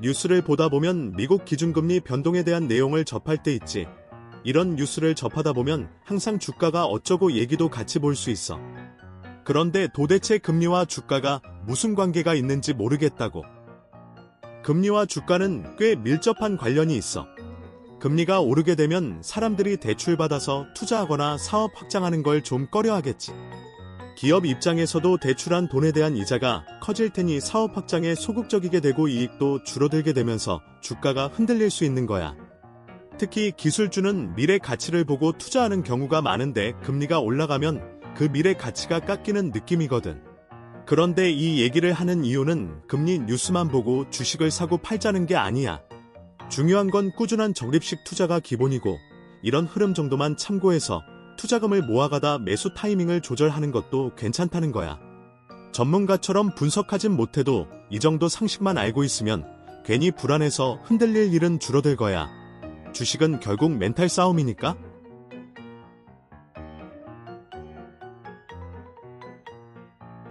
뉴스를 보다 보면 미국 기준금리 변동에 대한 내용을 접할 때 있지. 이런 뉴스를 접하다 보면 항상 주가가 어쩌고 얘기도 같이 볼 수 있어. 그런데 도대체 금리와 주가가 무슨 관계가 있는지 모르겠다고. 금리와 주가는 꽤 밀접한 관련이 있어. 금리가 오르게 되면 사람들이 대출받아서 투자하거나 사업 확장하는 걸 좀 꺼려 하겠지. 기업 입장에서도 대출한 돈에 대한 이자가 커질 테니 사업 확장에 소극적이게 되고 이익도 줄어들게 되면서 주가가 흔들릴 수 있는 거야. 특히 기술주는 미래 가치를 보고 투자하는 경우가 많은데 금리가 올라가면 그 미래 가치가 깎이는 느낌이거든. 그런데 이 얘기를 하는 이유는 금리 뉴스만 보고 주식을 사고 팔자는 게 아니야. 중요한 건 꾸준한 적립식 투자가 기본이고 이런 흐름 정도만 참고해서 투자금을 모아가다 매수 타이밍을 조절하는 것도 괜찮다는 거야. 전문가처럼 분석하진 못해도 이 정도 상식만 알고 있으면 괜히 불안해서 흔들릴 일은 줄어들 거야. 주식은 결국 멘탈 싸움이니까